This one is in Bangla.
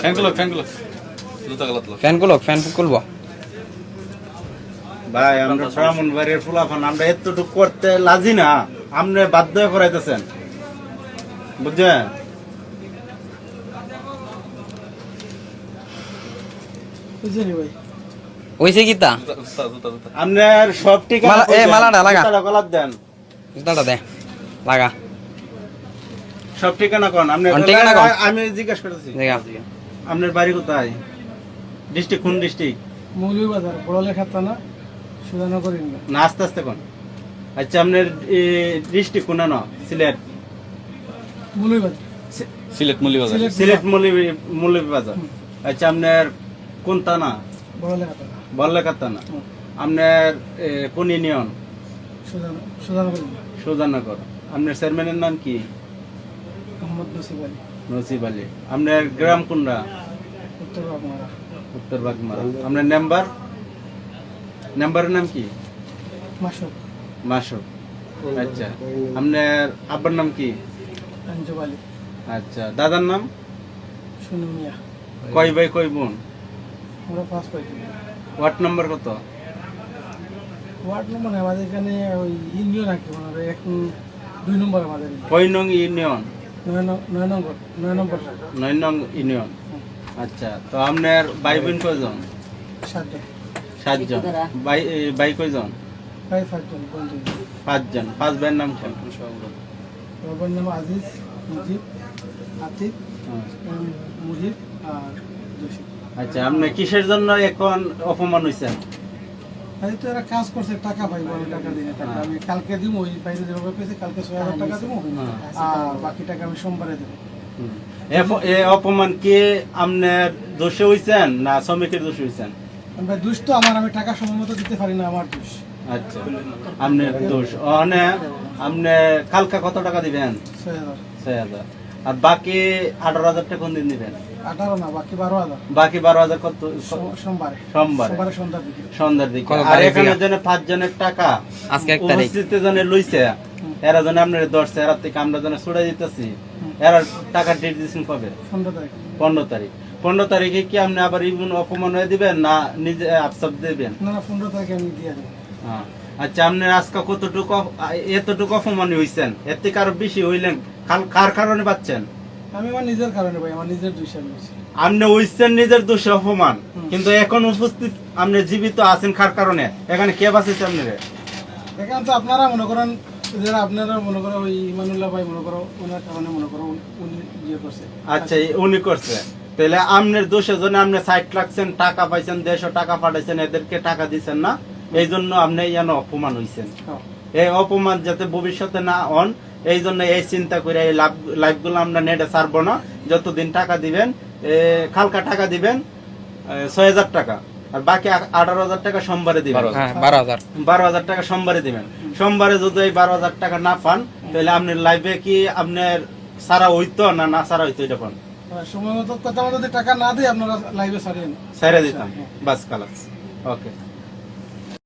ফ্যান খুলো ফ্যান খুলো জুতা গলাত লো ফ্যান খুলো ফ্যান খুলবো। ভাই আমরা ব্রাহ্মণ বাড়ির ফুলাফান আমরা এতটুকু করতে লাজি না। আপনি বাধ্য করাইতেছেন বুঝছেন? হইছে কি তা? জুতা জুতা জুতা আপনার সব ঠিকানা এ, মালাটা লাগা। গলাত দেন। জুতাটা দে লাগা। সব ঠিকানা কোন? আপনি ঠিকানা কোন? আমি জিজ্ঞেস করতেছি। আপনার বাড়ি কোথায়? ডিস্ট্রিক্ট কোন ডিস্ট্রিক্ট মৌলভীবাজার বড়লেখা থানা সুধানগর না আস্তে আস্তে কোন। আচ্ছা আপনার ডিস্ট্রিক্ট কোন না? সিলেট। মৌলভীবাজার। সিলেট মুলি বাজার সিলেট মৌলভীবাজার। আচ্ছা আপনার কোন থানা? বড়লেখা থানা। আপনার কোন ইউনিয়ন? সুধান সুধানগর সুজানগর আপনার চেয়ারম্যানের নাম কি? মোহাম্মদ নসিব আলী। নসিব আলী। আপনার গ্রাম কোনরা উত্তর বাগমারা। আপনার নাম্বার? নাম্বারের নাম কি? মাসুক মাসুক আচ্ছা। আপনার আব্বার নাম কি? আঞ্জব আলী। আচ্ছা। দাদার নাম? সুনু মিয়া। কয় ভাই কয় বোন? আমরা পাঁচ ওয়ার্ড নম্বর কত? ওয়ার্ড নম্বর আমাদের এখানে ওই ইউনিয়ন আর কি এক দুই নম্বর আমাদের। কয় নং ইউনিয়ন? নয় নং- নয় নয় নং ইউনিয়ন। আচ্ছা তো আপনার ভাই বোন কয়জন? সাতজন। সাতজন। ভাই এ, ভাই কয়জন? পাঁচজন পাঁচ ভাইয়ের নাম কি? বাবার নাম আজিজ মুজিব আতিফ হ্যাঁ। মুজিব আর আচ্ছা আপনি কিসের জন্য এখন অপমান হয়েছেন এই তো এরা কাজ করছে টাকা পাইবো আমি টাকা দিই টাকা। আমি কালকে দিব ওই পাইলে যেভাবে পেয়েছি কালকে ছয় হাজার টাকা দেবো আর বাকি টাকা আমি সোমবারে দেবো। এ- এ অপমান কি আপনার দোষে হয়েছেন না শ্রমিকের দোষে দুষ্ট আমার আমি টাকা সময় মতো দিতে পারি না আমার দোষ। আচ্ছা আপনার দোষ। অনে আপনি কালকা কত টাকা দিবেন? ছয় হাজার। ছয় হাজার। আর বাকি আঠারো হাজার টাকা কোন দিন দিবেন? আঠারো না বাকি বারো হাজার। বাকি বারো হাজার কত সো- সোমবারে। সোমবারে। সন্ধ্যার দিকে। সন্ধ্যার দিকে। কত আর এখানে জন্য পাঁচ জনের টাকা আজকে এক তারিখ। উপস্থিত জনে লইছে এরা জন্য আপনার দশ এরা থেকে আমরা জন্য ছুড়ে দিতেছি এরা টাকা ডেট দিয়েছেন কবে? পনেরো তারিখ। পনেরো তারিখ। পনেরো তারিখে কি আপনি আবার ইমন অপমান হয়ে দিবেন না নিজে আপসাপ দিবেন? না না পনেরো তারিখে আমি দিয়ে দেবো। হ্যাঁ। আচ্ছা আপনি আজকে কতটুকু এতটুকু অপমান হইছেন? এর থেকে আরও বেশি হইলেন। কার কারণে পাচ্ছেন? আমি আমার নিজের কারণে ভাই আমার নিজের হয়েছে আপনি হইছেন নিজের দোষে অপমান। কিন্তু এখন উপস্থিত আপনি জীবিত আছেন কার কারণে? এখানে কে বাঁচিয়েছে আপনারে? এখানে তো আপনারা মনে করেন যারা আপনারা মনে করো ওই ইমানুল্লাহ ভাই মনে করো ওনার কারণে মনে করো উনি- উনি ইয়ে করছে। আচ্ছা উনি করছে। তাহলে আপনার দোষের জন্য আপনি সাইট রাখছেন টাকা পাইছেন দেড়শো টাকা পাঠাইছেন এদেরকে টাকা দিচ্ছেন না এই জন্য আপনি ইয়ানো অপমান হইছেন। হ্যাঁ। এই অপমান যাতে ভবিষ্যতে না হন এই জন্য এই চিন্তা করে এই লাভ লাইফগুলো আমরা নেটে ছাড়বো না। যতদিন টাকা দিবেন এ, কালকা টাকা দিবেন ছয় হাজার টাকা। আর বাকি আঠারো হাজার টাকা সোমবারে দিবেন। হ্যাঁ বারো হাজার। বারো হাজার টাকা সোমবারে দিবেন। সোমবারে যদি এই বারো হাজার টাকা না পান তাহলে আপনার লাইফে কি আপনার সারা হইতো না না সারা হইতো এটা পান সময় মতো কথা মতো টাকা না দিয়ে, আপনারা লাইভে ছাড়িয়ে সারিয়ে দিতাম। বাস কালাস ওকে